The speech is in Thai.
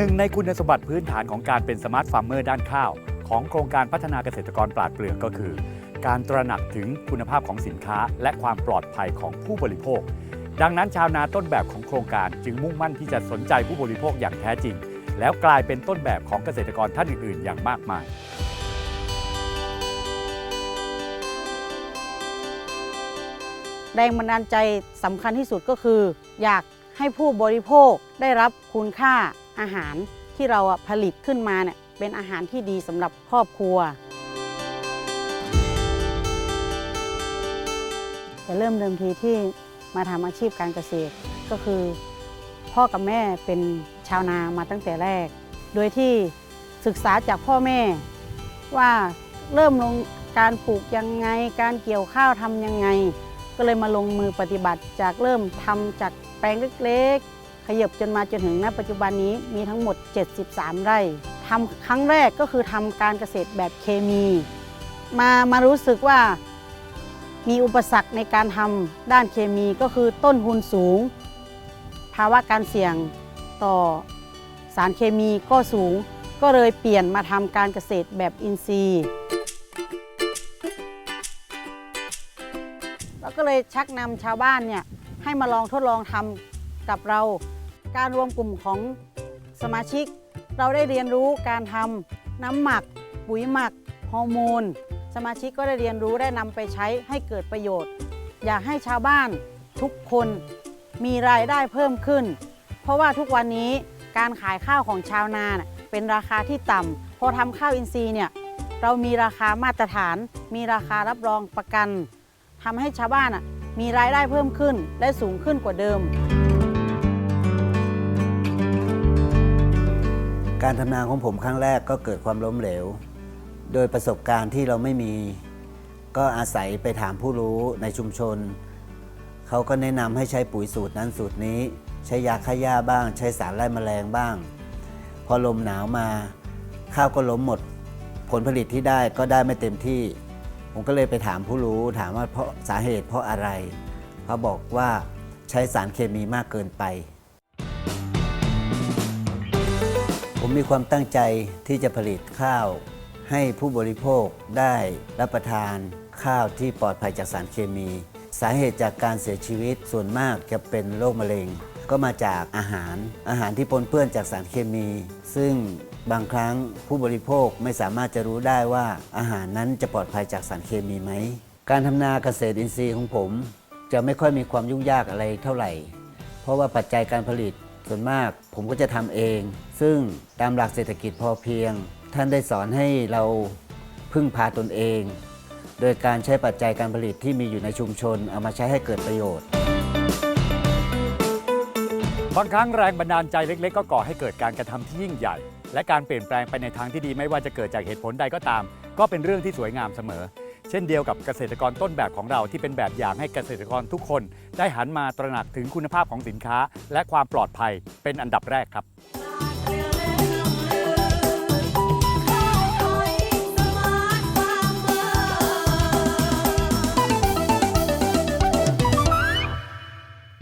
หนึ่งในคุณสมบัติพื้นฐานของการเป็นสมาร์ทฟาร์มเมอร์ด้านข้าว ของโครงการพัฒนาเกษตรกรปราดเปลือกก็คือ การตระหนักถึงคุณภาพของสินค้า และความปลอดภัยของผู้บริโภค ดังนั้นชาวนาต้นแบบของโครงการจึงมุ่งมั่นที่จะสนใจผู้บริโภคอย่างแท้จริง แล้วกลายเป็นต้นแบบของเกษตรกรท่านอื่น ๆ อย่างมากมายแรงบันดาลใจสำคัญที่สุดก็คือ อยากให้ผู้บริโภคได้รับคุณค่า อาหารที่เราผลิตขึ้นมาเนี่ยเป็นอาหารที่ดีสำหรับครอบครัวแต่เริ่มเดิมทีที่มาทำอาชีพการเกษตรก็คือ พ่อกับแม่เป็นชาวนามาตั้งแต่แรก โดยที่ศึกษาจากพ่อแม่ว่าเริ่มลงการปลูกยังไง การเกี่ยวข้าวทำยังไง ก็เลยมาลงมือปฏิบัติจากเริ่มทำจากแปลงเล็กๆ ขยับจนมาจนถึงณปัจจุบันนี้มีทั้งหมด 73 ไร่ทำครั้งแรกก็คือทำการเกษตรแบบเคมี มามารู้สึกว่ามีอุปสรรคในการทำด้านเคมีก็คือต้นทุนสูง ภาวะการเสี่ยงต่อสารเคมีก็สูง ก็เลยเปลี่ยนมาทำการเกษตรแบบอินทรีย์เราก็เลยชักนำชาวบ้านเนี่ยให้มาลองทดลองทำกับเรา การรวมกลุ่มของสมาชิก เราได้เรียนรู้การทำน้ำหมัก ปุ๋ยหมักฮอร์โมนสมาชิกก็ได้เรียนรู้ได้นำไปใช้ให้เกิดประโยชน์ อยากให้ชาวบ้านทุกคนมีรายได้เพิ่มขึ้น เพราะว่าทุกวันนี้การขายข้าวของชาวนาเป็นราคาที่ต่ำพอทำข้าวอินทรีย์เนี่ยเรามีราคามาตรฐาน มีราคารับรองประกันทำให้ชาวบ้านมีรายได้เพิ่มขึ้นและสูงขึ้นกว่าเดิม การทำนาของผมครั้งแรกก็เกิดความล้มเหลว โดยประสบการณ์ที่เราไม่มี ก็อาศัยไปถามผู้รู้ในชุมชน เขาก็แนะนำให้ใช้ปุ๋ยสูตรนั้นสูตรนี้ ใช้ยาฆ่าหญ้าบ้าง ใช้สารไล่แมลงบ้าง พอลมหนาวมา ข้าวก็ล้มหมด ผลผลิตที่ได้ก็ได้ไม่เต็มที่ ผมก็เลยไปถามผู้รู้ถามว่าเพราะสาเหตุเพราะอะไร เขาบอกว่าใช้สารเคมีมากเกินไป ผมมีความตั้งใจที่จะผลิตข้าว ให้ผู้บริโภคได้รับประทานข้าวที่ปลอดภัยจากสารเคมี สาเหตุจากการเสียชีวิตส่วนมากจะเป็นโรคมะเร็ง ก็มาจากอาหาร อาหารที่ปนเปื้อนจากสารเคมี ซึ่งบางครั้งผู้บริโภคไม่สามารถจะรู้ได้ว่าอาหารนั้นจะปลอดภัยจากสารเคมีไหม การทำนาเกษตรอินทรีย์ของผม จะไม่ค่อยมีความยุ่งยากอะไรเท่าไหร่ เพราะว่าปัจจัยการผลิต ส่วนมากผมก็จะทำเอง ซึ่งตามหลักเศรษฐกิจพอเพียง ท่านได้สอนให้เราพึ่งพาตนเอง โดยการใช้ปัจจัยการผลิตที่มีอยู่ในชุมชน เอามาใช้ให้เกิดประโยชน์ บางครั้งแรงบันดาลใจเล็ก ๆ ก็ก่อให้เกิดการกระทำที่ยิ่งใหญ่ และการเปลี่ยนแปลงไปในทางที่ดีไม่ว่าจะเกิดจากเหตุผลใดก็ตาม ก็เป็นเรื่องที่สวยงามเสมอ เช่นเดียวกับเกษตรกรต้นแบบของเราที่เป็นแบบอย่างให้เกษตรกรทุกคน ได้หันมาตระหนักถึงคุณภาพของสินค้า และความปลอดภัยเป็นอันดับแรกครับ